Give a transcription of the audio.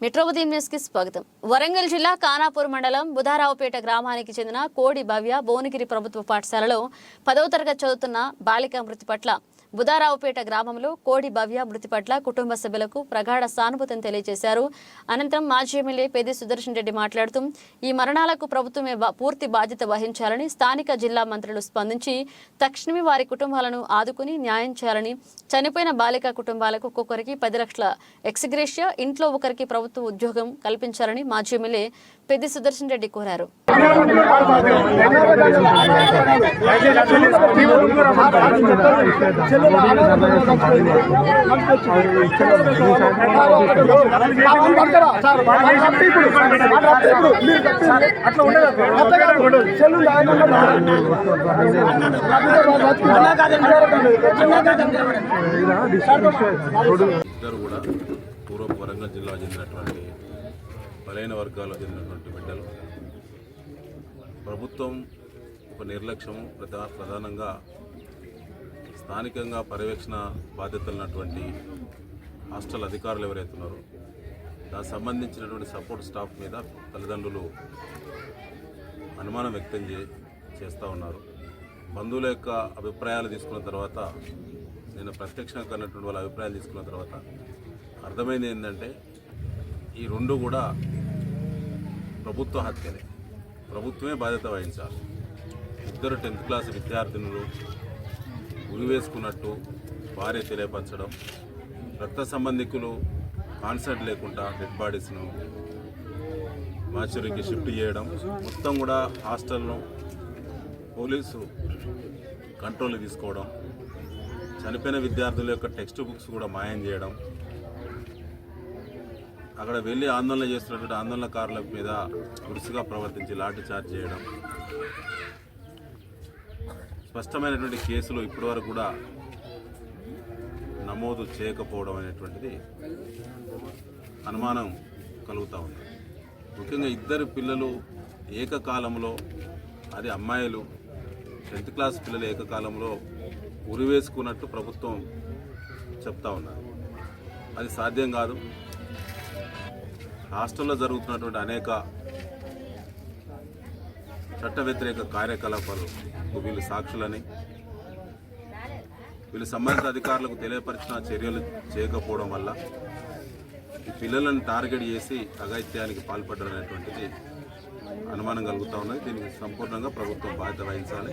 మెట్రోపతి న్యూస్కి స్వాగతం. వరంగల్ జిల్లా కానాపూర్ మండలం బుధారావుపేట గ్రామానికి చెందిన కోడి భవ్య భువనగిరి ప్రభుత్వ పాఠశాలలో పదవ తరగతి చదువుతున్న బాలిక మృతి పట్ల బుధారావుపేట గ్రామంలో కోడి భవ్య మృతి పట్ల కుటుంబ సభ్యులకు ప్రగాఢ సానుభూతిని తెలియజేశారు. అనంతరం మాజీ ఎమ్మెల్యే పెద్ది సుదర్శన్ రెడ్డి మాట్లాడుతూ ఈ మరణాలకు ప్రభుత్వమే పూర్తి బాధ్యత వహించాలని స్థానిక జిల్లా మంత్రులు స్పందించి తక్షణమే వారి కుటుంబాలను ఆదుకుని న్యాయం చేయాలని చనిపోయిన బాలిక కుటుంబాలకు ఒక్కొక్కరికి పది లక్షల ఎక్స్గ్రేషియా ఇంట్లో ఒకరికి ప్రభుత్వ ఉద్యోగం కల్పించాలని మాజీ ఎమ్మెల్యే పెద్ది సుదర్శన్ రెడ్డి కోరారు. ఇద్దరు కూడా పూర్వ వరంగల్ జిల్లా చెందినటువంటి బలైన వర్గాల్లో చెందినటువంటి బిడ్డలు. ప్రభుత్వం ఒక నిర్లక్ష్యము ప్రధా ప్రధానంగా స్థానికంగా పర్యవేక్షణ బాధ్యతలు ఉన్నటువంటి హాస్టల్ అధికారులు ఎవరైతే ఉన్నారో దానికి సంబంధించినటువంటి సపోర్ట్ స్టాఫ్ మీద తల్లిదండ్రులు అనుమానం వ్యక్తం చే చేస్తూ ఉన్నారు. బంధువుల యొక్క అభిప్రాయాలు తీసుకున్న తర్వాత నేను ప్రత్యక్షంగా కన్నటువంటి వాళ్ళ అభిప్రాయాలు తీసుకున్న తర్వాత అర్థమైంది ఏంటంటే ఈ రెండు కూడా ప్రభుత్వ హత్యలే. ప్రభుత్వమే బాధ్యత వహించాలి. ఇద్దరు టెన్త్ క్లాస్ విద్యార్థినులు ఉరి వేసుకున్నట్టు భార్య తెలియపరచడం రక్త సంబంధికులు కాన్సర్ట్ లేకుండా డెడ్ బాడీస్ను మాచురికి షిఫ్ట్ చేయడం మొత్తం కూడా హాస్టల్ను పోలీసు కంట్రోల్ తీసుకోవడం చనిపోయిన విద్యార్థుల యొక్క టెక్స్ట్ బుక్స్ కూడా మాయం చేయడం అక్కడ వెళ్ళి ఆందోళన చేస్తున్నటువంటి ఆందోళనకారుల మీద దురుసుగా ప్రవర్తించి లాఠీ చార్జ్ చేయడం. స్పష్టమైనటువంటి కేసులు ఇప్పటివరకు కూడా నమోదు చేయకపోవడం అనేటువంటిది అనుమానం కలుగుతూ ఉంది. ముఖ్యంగా ఇద్దరు పిల్లలు ఏకకాలంలో అది అమ్మాయిలు టెన్త్ క్లాస్ పిల్లలు ఏకకాలంలో ఉరివేసుకున్నట్టు ప్రభుత్వం చెప్తా ఉన్నారు అది సాధ్యం కాదు. హాస్టల్లో జరుగుతున్నటువంటి అనేక చట్ట వ్యతిరేక కార్యకలాపాలు వీళ్ళు సాక్షులని వీళ్ళు సంబంధిత అధికారులకు తెలియపరిచిన చర్యలు చేయకపోవడం వల్ల ఈ పిల్లలను టార్గెట్ చేసి అగత్యానికి పాల్పడడం అనేటువంటిది అనుమానం కలుగుతూ ఉన్నది. దీనికి సంపూర్ణంగా ప్రభుత్వం బాధ్యత వహించాలి.